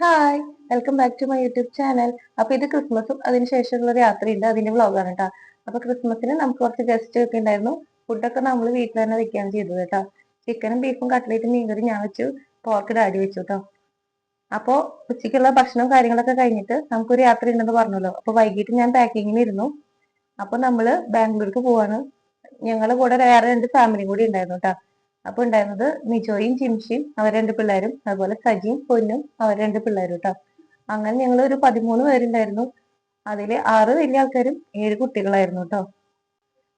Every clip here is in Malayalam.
Hi welcome back to my YouTube channel അപ്പൊ ഇത് ക്രിസ്മസും അതിനുശേഷമുള്ള ഒരു യാത്രയുണ്ട് അതിന്റെ വ്ളോഗാണ് കേട്ടോ അപ്പൊ ക്രിസ്മസിന് നമുക്ക് കുറച്ച് ഗസ്റ്റ് ഒക്കെ ഉണ്ടായിരുന്നു. ഫുഡൊക്കെ നമ്മൾ വീട്ടിൽ തന്നെ വെക്കുകയാണ് ചെയ്തത് കേട്ടോ ചിക്കനും ബീഫും കട്ട്ലേറ്റും മീൻകറി ഞാൻ വെച്ചു. പോർക്ക് ഡാഡി വെച്ചു കേട്ടോ അപ്പോ ഉച്ചയ്ക്കുള്ള ഭക്ഷണം കാര്യങ്ങളൊക്കെ കഴിഞ്ഞിട്ട് നമുക്കൊരു യാത്ര ഉണ്ടെന്ന് പറഞ്ഞല്ലോ. അപ്പൊ വൈകിട്ട് ഞാൻ പാക്കിങ്ങിന് ഇരുന്നു. അപ്പൊ നമ്മൾ ബാംഗ്ലൂർക്ക് പോവാണ്. ഞങ്ങളുടെ കൂടെ വേറെ രണ്ട് ഫാമിലിയും കൂടി ഉണ്ടായിരുന്നു കേട്ടോ അപ്പൊ ഉണ്ടായിരുന്നത് നിജോയും ജിംഷിയും അവർ രണ്ട് പിള്ളേരും അതുപോലെ സജിയും പൊന്നും അവർ രണ്ട് പിള്ളേരും കേട്ടോ അങ്ങനെ ഞങ്ങൾ ഒരു പതിമൂന്ന് പേരുണ്ടായിരുന്നു. അതിൽ ആറ് വലിയ ആൾക്കാരും ഏഴ് കുട്ടികളായിരുന്നു കേട്ടോ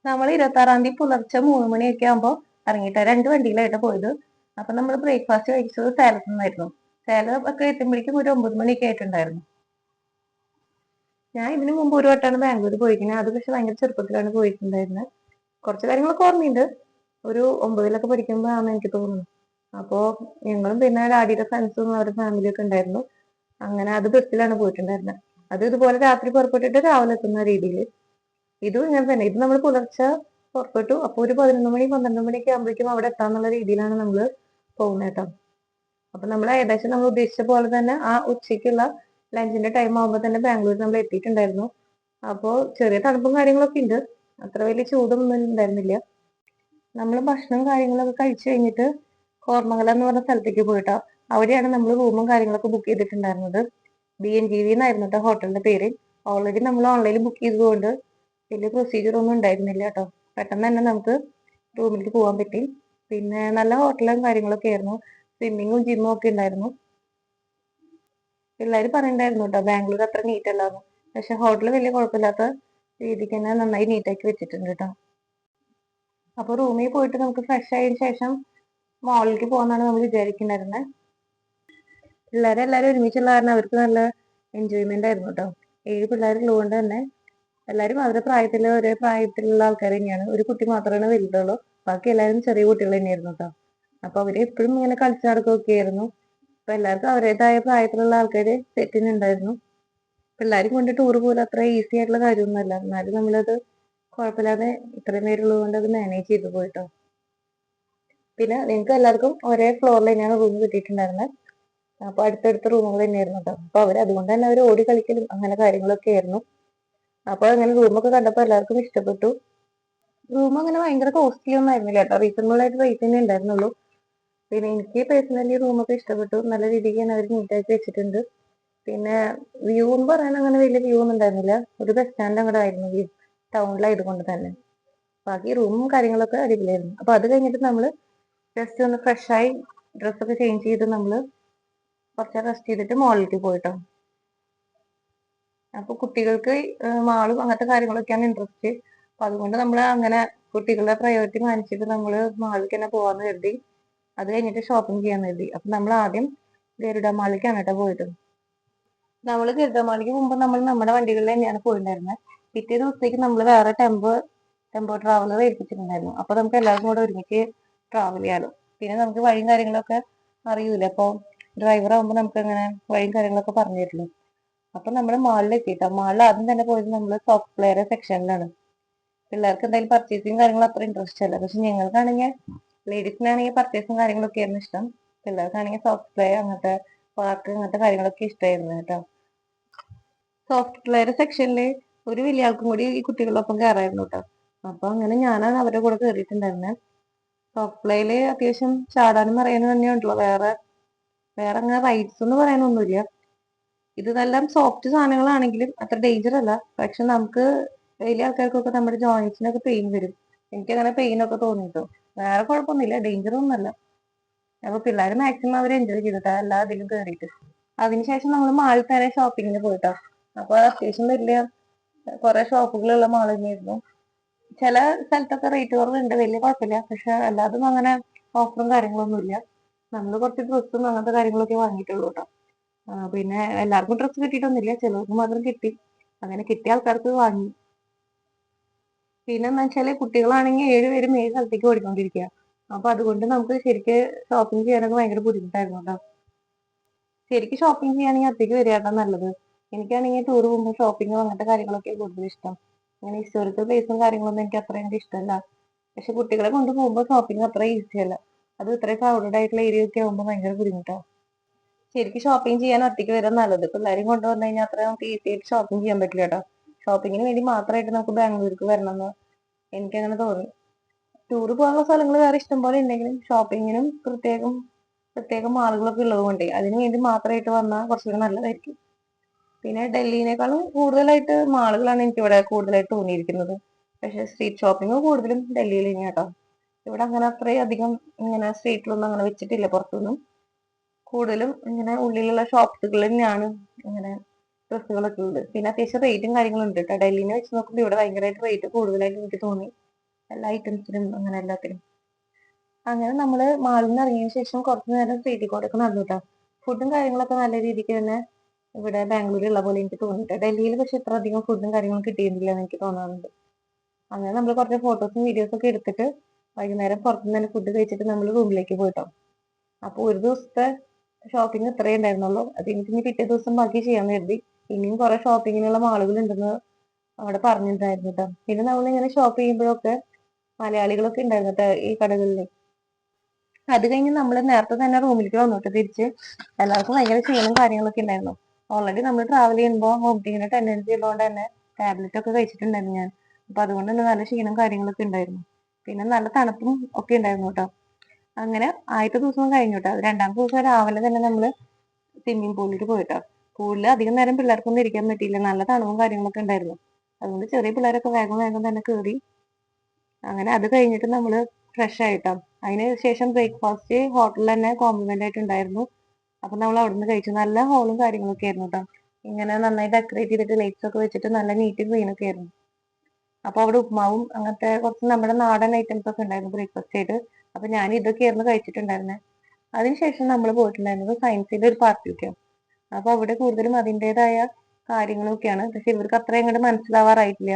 നമ്മൾ ഇരുപത്തി ആറാം തീയതി പുലർച്ചെ മൂന്ന് മണിയൊക്കെ ആകുമ്പോൾ ഇറങ്ങിയിട്ട് രണ്ട് വണ്ടിയിലായിട്ട് പോയത്. അപ്പൊ നമ്മൾ ബ്രേക്ക്ഫാസ്റ്റ് കഴിച്ചത് സേലത്ത് നിന്നായിരുന്നു. സേലം ഒക്കെ എത്തുമ്പോഴേക്കും ഒരു ഒമ്പത് മണിയൊക്കെ ആയിട്ടുണ്ടായിരുന്നു. ഞാൻ ഇതിനു മുമ്പ് ഒരു വട്ടമാണ് ബാംഗ്ലൂർ പോയിരിക്കുന്നത് അത് പക്ഷെ ഭയങ്കര ചെറുപ്പത്തിലാണ് പോയിട്ടുണ്ടായിരുന്നത് കുറച്ച് കാര്യങ്ങളൊക്കെ ഓർമ്മയുണ്ട്. ഒരു ഒമ്പതിലൊക്കെ പഠിക്കുമ്പോഴാണ് എനിക്ക് തോന്നുന്നത്. അപ്പോ ഞങ്ങളും പിന്നെ ഡാഡിയുടെ ഫ്രണ്ട്സും അവരുടെ ഫാമിലിയൊക്കെ ഉണ്ടായിരുന്നു. അങ്ങനെ അത് ബസ്സിലാണ് പോയിട്ടുണ്ടായിരുന്നത് അത് ഇതുപോലെ രാത്രി പുറപ്പെട്ടിട്ട് രാവിലെ എത്തുന്ന രീതിയിൽ ഇതും ഇങ്ങനെ തന്നെ. ഇത് നമ്മൾ പുലർച്ചെ പുറപ്പെട്ടു. അപ്പൊ ഒരു പതിനൊന്ന് മണി പന്ത്രണ്ട് മണിയൊക്കെ ആകുമ്പോഴേക്കും അവിടെ എത്താന്നുള്ള രീതിയിലാണ് നമ്മൾ പോകുന്നത് കേട്ടോ. അപ്പൊ നമ്മൾ ഏകദേശം നമ്മൾ ഉദ്ദേശിച്ച പോലെ തന്നെ ആ ഉച്ചയ്ക്കുള്ള ലഞ്ചിന്റെ ടൈം ആകുമ്പോൾ തന്നെ ബാംഗ്ലൂർ നമ്മൾ എത്തിയിട്ടുണ്ടായിരുന്നു. അപ്പോൾ ചെറിയ തണുപ്പും കാര്യങ്ങളൊക്കെ ഉണ്ട്. അത്ര വലിയ ചൂടൊന്നും ഉണ്ടായിരുന്നില്ല. നമ്മൾ ഭക്ഷണം കാര്യങ്ങളൊക്കെ കഴിച്ചു കഴിഞ്ഞിട്ട് കോർമംഗലം എന്ന് പറഞ്ഞ സ്ഥലത്തേക്ക് പോയിട്ടോ. അവിടെയാണ് നമ്മൾ റൂമും കാര്യങ്ങളൊക്കെ ബുക്ക് ചെയ്തിട്ടുണ്ടായിരുന്നത്. ബി എൻ ജി വി എന്നായിരുന്നു കേട്ടോ ഹോട്ടലിന്റെ പേര്. ഓൾറെഡി നമ്മൾ ഓൺലൈനിൽ ബുക്ക് ചെയ്തതുകൊണ്ട് വലിയ പ്രൊസീജിയർ ഒന്നും ഉണ്ടായിരുന്നില്ല കേട്ടോ പെട്ടെന്ന് തന്നെ നമുക്ക് റൂമിലേക്ക് പോകാൻ പറ്റി. പിന്നെ നല്ല ഹോട്ടലും കാര്യങ്ങളൊക്കെ ആയിരുന്നു. സ്വിമ്മിങ്ങും ജിമ്മും ഒക്കെ ഉണ്ടായിരുന്നു. പിള്ളേർ പറയണ്ടായിരുന്നു കേട്ടോ ബാംഗ്ലൂർ അത്ര നീറ്റ് അല്ലാന്ന്. പക്ഷെ ഹോട്ടൽ വലിയ കുഴപ്പമില്ലാത്ത രീതിക്ക് തന്നെ നന്നായി നീറ്റാക്കി വെച്ചിട്ടുണ്ട് കേട്ടോ അപ്പൊ റൂമിൽ പോയിട്ട് നമുക്ക് ഫ്രഷ് ആയതിനു ശേഷം മോളിലേക്ക് പോകാന്നാണ് നമ്മൾ വിചാരിക്കുന്നുണ്ടായിരുന്നത് പിള്ളേരെ എല്ലാവരും ഒരുമിച്ചുള്ള കാരണം അവർക്ക് നല്ല എൻജോയ്മെന്റ് ആയിരുന്നു കേട്ടോ. ഏഴ് പിള്ളേരുള്ളതുകൊണ്ട് തന്നെ എല്ലാവരും അവരുടെ പ്രായത്തിൽ ഒരേ പ്രായത്തിലുള്ള ആൾക്കാർ തന്നെയാണ്. ഒരു കുട്ടി മാത്രമാണ് വലുതുള്ളൂ. ബാക്കി എല്ലാവരും ചെറിയ കുട്ടികൾ തന്നെയായിരുന്നു കേട്ടോ. അപ്പൊ അവർ എപ്പോഴും ഇങ്ങനെ കളിച്ചു നടക്കുകയൊക്കെ ആയിരുന്നു. അപ്പൊ എല്ലാവർക്കും അവരുടേതായ പ്രായത്തിലുള്ള ആൾക്കാര് സെറ്റിനുണ്ടായിരുന്നു പിള്ളേരും കൊണ്ട് ടൂർ പോലും അത്ര ഈസി ആയിട്ടുള്ള കാര്യമൊന്നുമല്ല. എന്നാലും നമ്മളത് കുഴപ്പമില്ലാതെ ഇത്രയും പേരുള്ളത് കൊണ്ട് അത് മാനേജ് ചെയ്തു പോയിട്ടോ. പിന്നെ നിങ്ങൾക്ക് എല്ലാവർക്കും ഒരേ ഫ്ലോറിൽ തന്നെയാണ് റൂം കിട്ടിയിട്ടുണ്ടായിരുന്നത് അപ്പൊ അടുത്തടുത്ത റൂമുകൾ തന്നെയായിരുന്നു കേട്ടോ അപ്പൊ അവർ അതുകൊണ്ട് തന്നെ അവർ ഓടി കളിക്കലും അങ്ങനെ കാര്യങ്ങളൊക്കെ ആയിരുന്നു. അപ്പൊ അങ്ങനെ റൂമൊക്കെ കണ്ടപ്പോൾ എല്ലാവർക്കും ഇഷ്ടപ്പെട്ടു. റൂം അങ്ങനെ ഭയങ്കര കോസ്റ്റ്ലി ഒന്നും ആയിരുന്നില്ല കേട്ടോ റീസണബിൾ ആയിട്ട് റേറ്റ് തന്നെ ഉണ്ടായിരുന്നുള്ളൂ. പിന്നെ എനിക്ക് പേഴ്സണലി റൂമൊക്കെ ഇഷ്ടപ്പെട്ടു. നല്ല രീതിക്ക് തന്നെ അവർ നീറ്റാക്കി വെച്ചിട്ടുണ്ട്. പിന്നെ വ്യൂ എന്ന് പറയാൻ അങ്ങനെ വലിയ വ്യൂ ഒന്നും ഉണ്ടായിരുന്നില്ല. ഒരു ബസ് സ്റ്റാൻഡ് അങ്ങോട്ട് ആയിരുന്നു വ്യൂ ടൗണിലായതുകൊണ്ട് തന്നെ. ബാക്കി റൂമും കാര്യങ്ങളൊക്കെ അടിപൊളിയായിരുന്നു. അപ്പൊ അത് കഴിഞ്ഞിട്ട് നമ്മൾ ജസ്റ്റ് ഒന്ന് ഫ്രഷ് ആയി ഡ്രസ്സൊക്കെ ചേഞ്ച് ചെയ്ത് നമ്മൾ കുറച്ച് റെസ്റ്റ് ചെയ്തിട്ട് മോളിലേക്ക് പോയിട്ടോ. അപ്പൊ കുട്ടികൾക്ക് മാളും അങ്ങനത്തെ കാര്യങ്ങളൊക്കെയാണ് ഇൻട്രസ്റ്റ് അപ്പൊ അതുകൊണ്ട് നമ്മൾ അങ്ങനെ കുട്ടികളുടെ പ്രയോറിറ്റി മാനിച്ചിട്ട് നമ്മൾ മാളിലേക്ക് തന്നെ പോവാന്ന് കരുതി അത് കഴിഞ്ഞിട്ട് ഷോപ്പിംഗ് ചെയ്യാൻ കരുതി. അപ്പൊ നമ്മൾ ആദ്യം ഗരുഡ മാളിലേക്കാണ് കേട്ടോ പോയത്. നമ്മൾ ഗരുഡ മാളിലേക്ക് പോകുമ്പോൾ നമ്മൾ നമ്മുടെ വണ്ടികളിൽ തന്നെയാണ് പോയിട്ടുണ്ടായിരുന്നത് പിറ്റേ ദിവസത്തേക്ക് നമ്മൾ വേറെ ടെമ്പോ ടെമ്പോ ട്രാവലർ ഏൽപ്പിച്ചിട്ടുണ്ടായിരുന്നു അപ്പൊ നമുക്ക് എല്ലാവർക്കും കൂടെ ഒരുമിച്ച് ട്രാവൽ ചെയ്യാലോ. പിന്നെ നമുക്ക് വഴിയും കാര്യങ്ങളൊക്കെ അറിയൂല. അപ്പൊ ഡ്രൈവർ ആകുമ്പോൾ നമുക്ക് അങ്ങനെ വഴിയും കാര്യങ്ങളൊക്കെ പറഞ്ഞു തരില്ലേ. അപ്പൊ നമ്മൾ മാളിൽ എത്തിയിട്ടോ മാളിൽ ആദ്യം തന്നെ പോയത് നമ്മൾ സോഫ്റ്റ് പ്ലെയർ സെക്ഷനിലാണ് പിള്ളേർക്ക് എന്തായാലും പർച്ചേസിങ് കാര്യങ്ങൾ അത്ര ഇൻട്രസ്റ്റ് അല്ല. പക്ഷെ ഞങ്ങൾക്കാണെങ്കിൽ ലേഡീസിനാണെങ്കിൽ പർച്ചേസും കാര്യങ്ങളൊക്കെ ആയിരുന്നു ഇഷ്ടം. പിള്ളേർക്കാണെങ്കിൽ സോഫ്റ്റ് പ്ലേ അങ്ങനത്തെ പാർക്ക് അങ്ങനത്തെ കാര്യങ്ങളൊക്കെ ഇഷ്ടമായിരുന്നു കേട്ടോ. സോഫ്റ്റ് പ്ലെയർ സെക്ഷനിൽ ഒരു വലിയ ആൾക്കും കൂടി ഈ കുട്ടികളൊപ്പം കയറായിരുന്നു കേട്ടോ അപ്പൊ അങ്ങനെ ഞാനാണ് അവരുടെ കൂടെ കയറിയിട്ടുണ്ടായിരുന്നത് സോഫ്റ്റ് പ്ലേയിൽ അത്യാവശ്യം ചാടാനും പറയാനും തന്നെയുണ്ടല്ലോ വേറെ വേറെ അങ്ങനെ റൈറ്റ്സ് എന്ന് പറയാനൊന്നുമില്ല. ഇതെല്ലാം സോഫ്റ്റ് സാധനങ്ങളാണെങ്കിലും അത്ര ഡേഞ്ചർ അല്ല. പക്ഷെ നമുക്ക് വലിയ ആൾക്കാർക്കൊക്കെ നമ്മുടെ ജോയിന്റ്സിനൊക്കെ പെയിൻ വരും. എനിക്ക് അങ്ങനെ പെയിൻ ഒക്കെ തോന്നിട്ടോ. വേറെ കുഴപ്പമൊന്നുമില്ല. ഡേഞ്ചർ ഒന്നുമല്ല. അപ്പൊ പിള്ളേർ മാക്സിമം അവർ എൻജോയ് ചെയ്തിട്ടാ എല്ലാ അതിലും കയറിയിട്ട് അതിനുശേഷം നമ്മൾ മാളിൽ തന്നെ ഷോപ്പിങ്ങിന് പോയിട്ടോ. അപ്പൊ അത്യാവശ്യം വലിയ കുറെ ഷോപ്പുകളുള്ള മാൾ തന്നെയായിരുന്നു ചില സ്ഥലത്തൊക്കെ റേറ്റ് കുറവുണ്ട്. വലിയ കുഴപ്പമില്ല പക്ഷെ അല്ലാതെ അങ്ങനെ ഓഫറും കാര്യങ്ങളൊന്നുമില്ല നമ്മൾ കുറച്ച് ഡ്രസ്സും അങ്ങനത്തെ കാര്യങ്ങളൊക്കെ വാങ്ങിയിട്ടുള്ളൂ കേട്ടോ പിന്നെ എല്ലാവർക്കും ഡ്രസ്സ് കിട്ടിയിട്ടൊന്നുമില്ല. ചിലർക്ക് മാത്രം കിട്ടി. അങ്ങനെ കിട്ടിയ ആൾക്കാർക്ക് വാങ്ങി. പിന്നെ എന്താ വെച്ചാൽ കുട്ടികളാണെങ്കിൽ ഏഴുപേരും ഏഴ് സ്ഥലത്തേക്ക് ഓടിക്കൊണ്ടിരിക്കുക അപ്പൊ അതുകൊണ്ട് നമുക്ക് ശരിക്ക് ഷോപ്പിംഗ് ചെയ്യാനൊക്കെ ഭയങ്കര ബുദ്ധിമുട്ടായിരുന്നു കേട്ടോ ശരിക്കും ഷോപ്പിംഗ് ചെയ്യുകയാണെങ്കിൽ അത്തേക്ക് വരികയാട്ടോ നല്ലത്. എനിക്കാണെങ്കിൽ ടൂർ പോകുമ്പോൾ ഷോപ്പിംഗ് അങ്ങനത്തെ കാര്യങ്ങളൊക്കെ കൂടുതൽ ഇഷ്ടം. അങ്ങനെ ഹിസ്റ്റോറിക്കൽ പ്ലേസും കാര്യങ്ങളൊന്നും എനിക്ക് അത്ര എനിക്ക് ഇഷ്ടമല്ല. പക്ഷെ കുട്ടികളെ കൊണ്ട് പോകുമ്പോൾ ഷോപ്പിംഗ് അത്ര ഈസി അല്ല. അത് ഇത്രയും ക്രൗഡഡ് ആയിട്ടുള്ള ഏരിയ ഒക്കെ ആകുമ്പോൾ ഭയങ്കര ബുദ്ധിമുട്ടാണ് ശരിക്കും ഷോപ്പിംഗ് ചെയ്യാൻ ഒറ്റയ്ക്ക് വരാൻ നല്ലത്. പിള്ളേരെയും കൊണ്ടുവന്നു കഴിഞ്ഞാൽ അത്ര നമുക്ക് ഈസി ആയിട്ട് ഷോപ്പിംഗ് ചെയ്യാൻ പറ്റില്ല കേട്ടോ. ഷോപ്പിങ്ങിന് വേണ്ടി മാത്രമായിട്ട് നമുക്ക് ബാംഗ്ലൂർക്ക് വരണമെന്ന് എനിക്കങ്ങനെ തോന്നി. ടൂർ പോകാനുള്ള സ്ഥലങ്ങൾ വേറെ ഇഷ്ടംപോലെ ഉണ്ടെങ്കിലും ഷോപ്പിങ്ങിനും പ്രത്യേകം പ്രത്യേകം മാളുകളൊക്കെ ഉള്ളത് കൊണ്ടേ അതിന് വേണ്ടി മാത്രമായിട്ട് വന്നാൽ കുറച്ചുകൂടി നല്ലതായിരിക്കും. പിന്നെ ഡൽഹിനേക്കാളും കൂടുതലായിട്ട് മാളുകളാണ് എനിക്ക് ഇവിടെ കൂടുതലായിട്ട് തോന്നിയിരിക്കുന്നത്. പക്ഷെ സ്ട്രീറ്റ് ഷോപ്പിംഗ് കൂടുതലും ഡൽഹിയിൽ തന്നെയാ കേട്ടോ ഇവിടെ അങ്ങനെ അത്രയും അധികം ഇങ്ങനെ സ്ട്രീറ്റിലൊന്നും അങ്ങനെ വെച്ചിട്ടില്ല പുറത്തൊന്നും കൂടുതലും ഇങ്ങനെ ഉള്ളിലുള്ള ഷോപ്പുകളിൽ തന്നെയാണ് ഇങ്ങനെ ഡ്രസ്സുകളൊക്കെ ഉള്ളത്. പിന്നെ അത്യാവശ്യം റേറ്റും കാര്യങ്ങളും ഉണ്ട് കേട്ടോ. ഡൽഹിനെ വെച്ച് നോക്കുമ്പോൾ ഇവിടെ ഭയങ്കരമായിട്ട് റേറ്റ് കൂടുതലായിട്ട് എനിക്ക് തോന്നി. എല്ലാ ഐറ്റംസിനും അങ്ങനെ എല്ലാത്തിനും അങ്ങനെ നമ്മൾ മാളിൽ നിന്ന് ഇറങ്ങിയതിന് ശേഷം കുറച്ച് നേരം സ്ട്രീറ്റിൽ കൂടെ ഒക്കെ നടന്നു കേട്ടോ. ഫുഡും കാര്യങ്ങളൊക്കെ നല്ല രീതിക്ക് തന്നെ ഇവിടെ ബാംഗ്ലൂരിൽ ഉള്ള പോലെ എനിക്ക് തോന്നിയിട്ട് ഡൽഹിയിൽ പക്ഷെ ഇത്ര അധികം ഫുഡും കാര്യങ്ങളും കിട്ടിയിരുന്നില്ല എന്ന് എനിക്ക് തോന്നാറുണ്ട്. അങ്ങനെ നമ്മൾ കുറച്ച് ഫോട്ടോസും വീഡിയോസും ഒക്കെ എടുത്തിട്ട് വൈകുന്നേരം പുറത്തുനിന്ന് തന്നെ ഫുഡ് കഴിച്ചിട്ട് നമ്മൾ റൂമിലേക്ക് പോയിട്ടോ. അപ്പോൾ ഒരു ദിവസത്തെ ഷോപ്പിംഗ് ഇത്രയേ ഉണ്ടായിരുന്നുള്ളൂ. അത് എനിക്ക് ഇനി പിറ്റേ ദിവസം ബാക്കി ചെയ്യാന്ന് കരുതി. ഇനിയും കുറെ ഷോപ്പിങ്ങിനുള്ള മാളുകൾ ഉണ്ടെന്ന് അവിടെ പറഞ്ഞിട്ടുണ്ടായിരുന്നു കേട്ടോ. പിന്നെ നമ്മൾ ഇങ്ങനെ ഷോപ്പ് ചെയ്യുമ്പോഴൊക്കെ മലയാളികളൊക്കെ ഉണ്ടായിരുന്നു കേട്ടോ ഈ കടകളിൽ അത് കഴിഞ്ഞ് നമ്മൾ നേരത്തെ തന്നെ റൂമിലേക്ക് വന്നിട്ട് തിരിച്ച്. എല്ലാവർക്കും ഭയങ്കര ക്ഷീണം കാര്യങ്ങളൊക്കെ ഉണ്ടായിരുന്നു. ഓൾറെഡി നമ്മൾ ട്രാവൽ ചെയ്യുമ്പോൾ വോമിറ്റിങ്ങിന് ടെൻഡൻസി ഉള്ളതുകൊണ്ട് തന്നെ ടാബ്ലറ്റ് ഒക്കെ കഴിച്ചിട്ടുണ്ടായിരുന്നു ഞാൻ. അപ്പൊ അതുകൊണ്ട് തന്നെ നല്ല ക്ഷീണം കാര്യങ്ങളൊക്കെ ഉണ്ടായിരുന്നു. പിന്നെ നല്ല തണുപ്പും ഒക്കെ ഉണ്ടായിരുന്നു കേട്ടോ. അങ്ങനെ ആദ്യത്തെ ദിവസം കഴിഞ്ഞു കേട്ടോ. രണ്ടാമത്തെ ദിവസം രാവിലെ തന്നെ നമ്മൾ സ്വിമ്മിംഗ് പൂളിൽ പോയിട്ടോ പൂളിൽ അധികം നേരം പിള്ളേർക്കൊന്നും ഇരിക്കാൻ പറ്റിയില്ല. നല്ല തണുപ്പും കാര്യങ്ങളൊക്കെ ഉണ്ടായിരുന്നു. അതുകൊണ്ട് ചെറിയ പിള്ളേരൊക്കെ വേഗം വേഗം തന്നെ കയറി അങ്ങനെ അത് കഴിഞ്ഞിട്ട് നമ്മൾ ഫ്രഷ് ആയിട്ടോ അതിന് ശേഷം ബ്രേക്ക്ഫാസ്റ്റ് ഹോട്ടലിൽ തന്നെ കോംപ്ലിമെന്റ് ആയിട്ട് ഉണ്ടായിരുന്നു. അപ്പൊ നമ്മൾ അവിടെ നിന്ന് കഴിച്ചു നല്ല ഹോളും കാര്യങ്ങളൊക്കെ ആയിരുന്നു കേട്ടോ ഇങ്ങനെ നന്നായി ഡെക്കറേറ്റ് ചെയ്തിട്ട് ലൈറ്റ്സ് ഒക്കെ വെച്ചിട്ട് നല്ല നീറ്റ് ക്ലീൻ ഒക്കെ ആയിരുന്നു. അപ്പൊ അവിടെ ഉപ്മാവും അങ്ങനത്തെ കുറച്ച് നമ്മുടെ നാടൻ ഐറ്റംസ് ഒക്കെ ഉണ്ടായിരുന്നു ബ്രേക്ക്ഫാസ്റ്റ് ആയിട്ട് അപ്പൊ ഞാൻ ഇതൊക്കെ ആയിരുന്നു കഴിച്ചിട്ടുണ്ടായിരുന്നെ. അതിനുശേഷം നമ്മൾ പോയിട്ടുണ്ടായിരുന്നത് സയൻസിന്റെ ഒരു പാർട്ടിയൊക്കെയാണ് അപ്പൊ അവിടെ കൂടുതലും അതിന്റെതായ കാര്യങ്ങളൊക്കെയാണ്. പക്ഷെ ഇവർക്ക് അത്ര അങ്ങോട്ട് മനസ്സിലാവാറായിട്ടില്ല.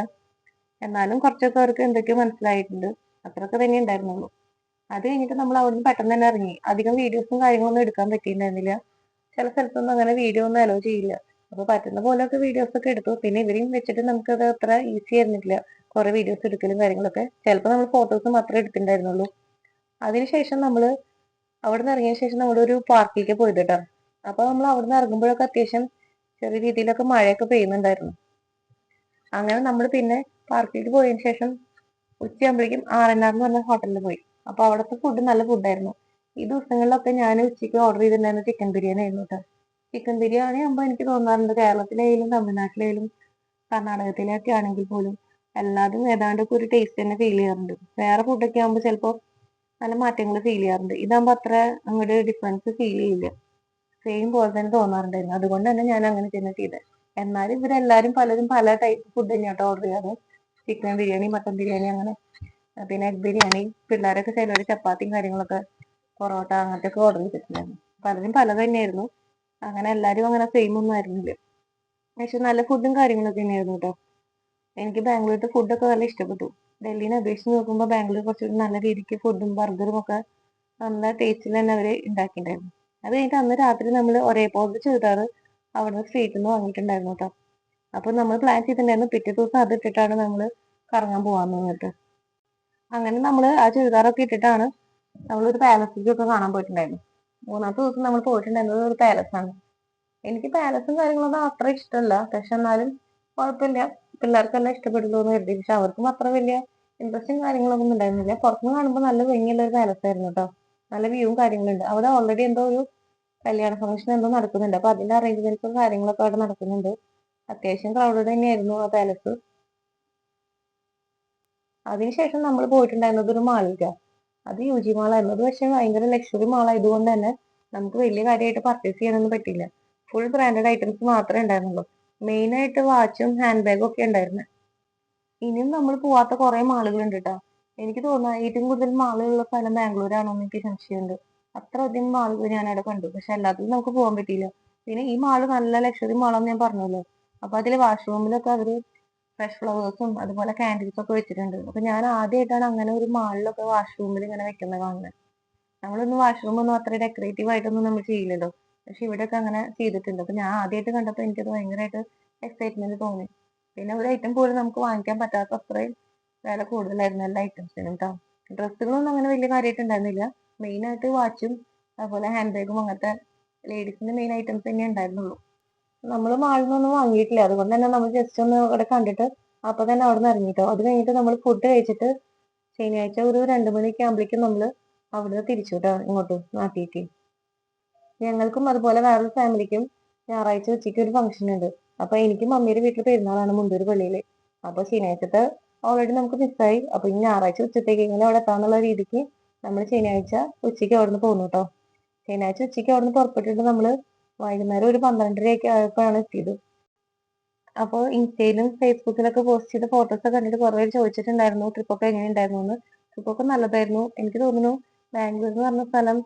എന്നാലും കുറച്ചൊക്കെ അവർക്ക് എന്തൊക്കെയോ മനസ്സിലായിട്ടുണ്ട്. അത്രയൊക്കെ തന്നെ ഉണ്ടായിരുന്നുള്ളൂ. അത് കഴിഞ്ഞിട്ട് നമ്മൾ അവിടുന്ന് പെട്ടെന്ന് തന്നെ ഇറങ്ങി. അധികം വീഡിയോസും കാര്യങ്ങളൊന്നും എടുക്കാൻ പറ്റിയിട്ടുണ്ടായിരുന്നില്ല ചില സ്ഥലത്തൊന്നും അങ്ങനെ വീഡിയോ ഒന്നും അലോ ചെയ്യില്ല. അപ്പൊ പറ്റുന്ന പോലെയൊക്കെ വീഡിയോസ് ഒക്കെ എടുത്തു. പിന്നെ ഇവരെയും വെച്ചിട്ട് നമുക്കത് അത്ര ഈസി ആയിരുന്നില്ല. കുറെ വീഡിയോസ് എടുക്കലും കാര്യങ്ങളൊക്കെ. ചിലപ്പോൾ നമ്മൾ ഫോട്ടോസ് മാത്രമേ എടുത്തിട്ടുണ്ടായിരുന്നുള്ളൂ അതിനുശേഷം നമ്മൾ അവിടെ നിന്ന് ഇറങ്ങിയ ശേഷം നമ്മൾ ഒരു പാർക്കിലേക്ക് പോയത് കേട്ടോ അപ്പൊ നമ്മൾ അവിടെ നിന്ന് ഇറങ്ങുമ്പോഴൊക്കെ അത്യാവശ്യം ചെറിയ രീതിയിലൊക്കെ മഴയൊക്കെ പെയ്യുന്നുണ്ടായിരുന്നു. അങ്ങനെ നമ്മൾ പിന്നെ പാർക്കിലേക്ക് പോയതിനു ശേഷം ഉച്ചയാകുമ്പോഴേക്കും ആർ എൻ ആർ എന്ന് പറഞ്ഞ ഹോട്ടലിൽ പോയി. അപ്പൊ അവിടുത്തെ ഫുഡ് നല്ല ഫുഡായിരുന്നു ഈ ദിവസങ്ങളിലൊക്കെ ഞാൻ ഉച്ചയ്ക്ക് ഓർഡർ ചെയ്തിട്ടുണ്ടായിരുന്ന ചിക്കൻ ബിരിയാണി ആയിരുന്നു കേട്ടോ ചിക്കൻ ബിരിയാണി ആകുമ്പോൾ എനിക്ക് തോന്നാറുണ്ട് കേരളത്തിലായാലും തമിഴ്നാട്ടിലായാലും കർണാടകത്തിലൊക്കെ ആണെങ്കിൽ പോലും എല്ലാതും ഏതാണ്ടൊക്കെ ഒരു ടേസ്റ്റ് തന്നെ ഫീൽ ചെയ്യാറുണ്ട്. വേറെ ഫുഡൊക്കെ ആകുമ്പോൾ ചിലപ്പോൾ നല്ല മാറ്റങ്ങൾ ഫീൽ ചെയ്യാറുണ്ട്. ഇതാകുമ്പോൾ അത്ര അങ്ങോട്ട് ഡിഫറൻസ് ഫീൽ ചെയ്യില്ല. സെയിം പോലെ തന്നെ തോന്നാറുണ്ടായിരുന്നു. അതുകൊണ്ട് തന്നെ ഞാൻ അങ്ങനെ തന്നെ ചെയ്തത് എന്നാലും ഇവരെല്ലാരും പലരും പല ടൈപ്പ് ഫുഡ് തന്നെയാട്ടോ ഓർഡർ ചെയ്യാറ്. ചിക്കൻ ബിരിയാണി മട്ടൻ ബിരിയാണി അങ്ങനെ പിന്നെ എഗ് ബിരിയാണി പിള്ളേരൊക്കെ ചിലവർ ചപ്പാത്തിയും കാര്യങ്ങളൊക്കെ പൊറോട്ട അങ്ങനത്തെ ഒക്കെ ഓർഡർ ചെയ്തിട്ടുണ്ടായിരുന്നു പലരും പല തന്നെയായിരുന്നു. അങ്ങനെ എല്ലാരും അങ്ങനെ സെയിം ഒന്നും ആയിരുന്നില്ല. പക്ഷെ നല്ല ഫുഡും കാര്യങ്ങളൊക്കെ തന്നെയായിരുന്നു കേട്ടോ എനിക്ക് ബാംഗ്ലൂരിലത്തെ ഫുഡൊക്കെ നല്ല ഇഷ്ടപ്പെട്ടു. ഡൽഹിനെ അപേക്ഷിച്ച് നോക്കുമ്പോൾ ബാംഗ്ലൂർ കുറച്ചുകൂടി നല്ല രീതിക്ക് ഫുഡും ബർഗറും ഒക്കെ നല്ല ടേസ്റ്റിൽ തന്നെ അവർ ഉണ്ടാക്കിയിട്ടുണ്ടായിരുന്നു അത് കഴിഞ്ഞിട്ട് അന്ന് രാത്രി നമ്മൾ ഒരേപോലെ ചുരിദാർ അവിടുന്ന് സ്ട്രീറ്റിൽ നിന്ന് വാങ്ങിയിട്ടുണ്ടായിരുന്നു കേട്ടോ അപ്പൊ നമ്മൾ പ്ലാൻ ചെയ്തിട്ടുണ്ടായിരുന്നു പിറ്റേ ദിവസം അത് ഇട്ടിട്ടാണ് നമ്മൾ കറങ്ങാൻ പോവാന്ന് പറഞ്ഞിട്ട്. അങ്ങനെ നമ്മൾ ആ ചുരിദാറൊക്കെ ഇട്ടിട്ടാണ് നമ്മൾ ഒരു പാലസിലേക്കൊക്കെ കാണാൻ പോയിട്ടുണ്ടായിരുന്നു. മൂന്നാമത്തെ ദിവസം നമ്മൾ പോയിട്ടുണ്ടായിരുന്നത് ഒരു പാലസാണ്. എനിക്ക് പാലസും കാര്യങ്ങളൊന്നും അത്ര ഇഷ്ടമല്ല. പക്ഷെ എന്നാലും കുഴപ്പമില്ല. പിള്ളേർക്കെല്ലാം ഇഷ്ടപ്പെടുന്നു എന്ന് കരുതി. പക്ഷെ അവർക്കും അത്ര വലിയ ഇൻട്രസ്റ്റും കാര്യങ്ങളൊന്നും ഉണ്ടായിരുന്നില്ല. പുറത്തുനിന്ന് കാണുമ്പോൾ നല്ല ഭംഗിയുള്ള ഒരു പാലസ് ആയിരുന്നു കേട്ടോ നല്ല വ്യൂവും കാര്യങ്ങളുണ്ട്. അവിടെ ഓൾറെഡി എന്തോ ഒരു കല്യാണ ഫംഗ്ഷൻ എന്തോ നടക്കുന്നുണ്ട്. അപ്പൊ അതിന്റെ അറേഞ്ച്മെന്റ്സും കാര്യങ്ങളൊക്കെ അവിടെ നടക്കുന്നുണ്ട്. അത്യാവശ്യം ക്രൗഡഡ് തന്നെയായിരുന്നു ആ പാലസ്. അതിനുശേഷം നമ്മൾ പോയിട്ടുണ്ടായിരുന്നത് ഒരു മാളിക അത് യു ജി മാളായിരുന്നു അത് പക്ഷേ ഭയങ്കര ലക്ഷറി മാളായതുകൊണ്ട് തന്നെ നമുക്ക് വലിയ കാര്യമായിട്ട് പർച്ചേസ് ചെയ്യാനൊന്നും പറ്റില്ല. ഫുൾ ബ്രാൻഡഡ് ഐറ്റംസ് മാത്രമേ ഉണ്ടായിരുന്നുള്ളൂ. മെയിനായിട്ട് വാച്ചും ഹാൻഡ് ബാഗും ഒക്കെ ഉണ്ടായിരുന്നു. ഇനിയും നമ്മൾ പോവാത്ത കുറെ മാളുകളുണ്ട് കേട്ടോ എനിക്ക് തോന്നുന്നു ഏറ്റവും കൂടുതൽ മാളുകളുള്ള സ്ഥലം ബാംഗ്ലൂരാണോ എന്ന് എനിക്ക് സംശയമുണ്ട്. അത്ര അധികം മാളുകൾ ഞാൻ അവിടെ കണ്ടു. പക്ഷെ എല്ലാത്തിലും നമുക്ക് പോകാൻ പറ്റിയില്ല. പിന്നെ ഈ മാൾ നല്ല ലക്ഷറി മാളാന്ന് ഞാൻ പറഞ്ഞല്ലോ. അപ്പൊ അതിലെ വാഷ്റൂമിലൊക്കെ അവർ ഫ്രഷ് ഫ്ലവേഴ്സും അതുപോലെ കാൻഡിൽസ് ഒക്കെ വെച്ചിട്ടുണ്ട്. അപ്പൊ ഞാൻ ആദ്യമായിട്ടാണ് അങ്ങനെ ഒരു മാളിലൊക്കെ വാഷ്റൂമിൽ ഇങ്ങനെ വെക്കുന്നത് കാണുന്നത് നമ്മളൊന്നും വാഷ്റൂം ഒന്നും അത്ര ഡെക്കറേറ്റീവ് ആയിട്ടൊന്നും നമ്മൾ ചെയ്യില്ലല്ലോ. പക്ഷെ ഇവിടെയൊക്കെ അങ്ങനെ ചെയ്തിട്ടുണ്ട്. അപ്പൊ ഞാൻ ആദ്യമായിട്ട് കണ്ടപ്പോൾ എനിക്കത് ഭയങ്കരമായിട്ട് എക്സൈറ്റ്മെന്റ് തോന്നി. പിന്നെ ഒരു ഐറ്റം പോലും നമുക്ക് വാങ്ങിക്കാൻ പറ്റാത്ത അത്രയും വില കൂടുതലായിരുന്നു എല്ലാ ഐറ്റംസിനും കേട്ടോ ഡ്രസ്സുകളൊന്നും അങ്ങനെ വലിയ കാര്യമായിട്ട് ഉണ്ടായിരുന്നില്ല. മെയിൻ ആയിട്ട് വാച്ചും അതുപോലെ ഹാൻഡ് ബാഗും അങ്ങനത്തെ ലേഡീസിന്റെ മെയിൻ ഐറ്റംസ് തന്നെ ഉണ്ടായിരുന്നുള്ളൂ. നമ്മൾ മാളിൽ നിന്നൊന്നും വാങ്ങിയിട്ടില്ല. അതുകൊണ്ട് തന്നെ നമ്മൾ ജസ്റ്റ് ഒന്ന് അവിടെ കണ്ടിട്ട് അപ്പൊ തന്നെ അവിടെ നിന്ന് ഇറങ്ങിട്ടോ. അത് കഴിഞ്ഞിട്ട് നമ്മൾ ഫുഡ് കഴിച്ചിട്ട് ശനിയാഴ്ച ഒരു രണ്ട് മണിയൊക്കെ ആകുമ്പോഴേക്കും നമ്മൾ അവിടുന്ന് തിരിച്ചു കേട്ടോ ഇങ്ങോട്ട് നാട്ടിലേക്ക്. ഞങ്ങൾക്കും അതുപോലെ വേറൊരു ഫാമിലിക്കും ഞായറാഴ്ച ഉച്ചയ്ക്ക് ഒരു ഫംഗ്ഷൻ ഉണ്ട്. അപ്പൊ എനിക്കും മമ്മിയുടെ വീട്ടിൽ പെരുന്നാളാണ് മുണ്ടൂർ പള്ളിയിൽ അപ്പൊ ശനിയാഴ്ചത്തെ ഓൾറെഡി നമുക്ക് മിസ്സായി അപ്പൊ ഇനി ഞായറാഴ്ച ഉച്ചത്തേക്ക് ഇങ്ങനെ അവിടെ എത്താന്നുള്ള രീതിക്ക് നമ്മൾ ശനിയാഴ്ച ഉച്ചയ്ക്ക് അവിടുന്ന് പോന്നു കേട്ടോ ശനിയാഴ്ച ഉച്ചയ്ക്ക് അവിടുന്ന് പുറപ്പെട്ടിട്ട് നമ്മൾ വൈകുന്നേരം ഒരു പന്ത്രണ്ടരയൊക്കെ ആയപ്പോഴാണ് എത്തിയത്. അപ്പോൾ ഇൻസ്റ്റയിലും ഫേസ്ബുക്കിലൊക്കെ പോസ്റ്റ് ചെയ്ത ഫോട്ടോസ് ഒക്കെ കണ്ടിട്ട് കുറേ പേര് ചോദിച്ചിട്ടുണ്ടായിരുന്നു ട്രിപ്പൊക്കെ എങ്ങനെ ഉണ്ടായിരുന്നു എന്ന്. ട്രിപ്പൊക്കെ നല്ലതായിരുന്നു. എനിക്ക് തോന്നുന്നു ബാംഗ്ലൂർ എന്ന് പറഞ്ഞ സ്ഥലം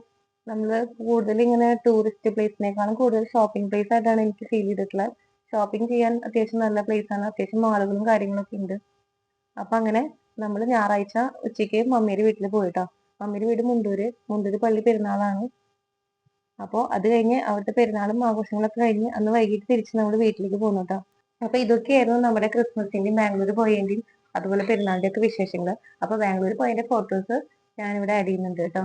നമ്മൾ കൂടുതൽ ഇങ്ങനെ ടൂറിസ്റ്റ് പ്ലേസിനേക്കാളും കൂടുതൽ ഷോപ്പിംഗ് പ്ലേസ് ആയിട്ടാണ് എനിക്ക് ഫീൽ ചെയ്തിട്ടുള്ളത്. ഷോപ്പിംഗ് ചെയ്യാൻ അത്യാവശ്യം നല്ല പ്ലേസ് ആണ്. അത്യാവശ്യം മാളുകളും കാര്യങ്ങളൊക്കെ ഉണ്ട്. അപ്പൊ അങ്ങനെ നമ്മൾ ഞായറാഴ്ച ഉച്ചയ്ക്ക് മമ്മിയുടെ വീട്ടിൽ പോയിട്ടോ മമ്മിയുടെ വീട് മുണ്ടൂര്. മുണ്ടൂര് പള്ളി പെരുന്നാളാണ്. അപ്പോൾ അത് കഴിഞ്ഞ് അവിടുത്തെ പെരുന്നാളും ആഘോഷങ്ങളൊക്കെ കഴിഞ്ഞ് അന്ന് വൈകിട്ട് തിരിച്ച് നമ്മൾ വീട്ടിലേക്ക് പോകുന്നു കേട്ടോ അപ്പൊ ഇതൊക്കെയായിരുന്നു നമ്മുടെ ക്രിസ്മസിന്റെയും ബാംഗ്ലൂർ പോയതിന്റെയും അതുപോലെ പെരുന്നാളിന്റെ ഒക്കെ വിശേഷങ്ങൾ അപ്പൊ ബാംഗ്ലൂർ പോയതിന്റെ ഫോട്ടോസ് ഞാനിവിടെ ആഡ് ചെയ്യുന്നുണ്ട് കേട്ടോ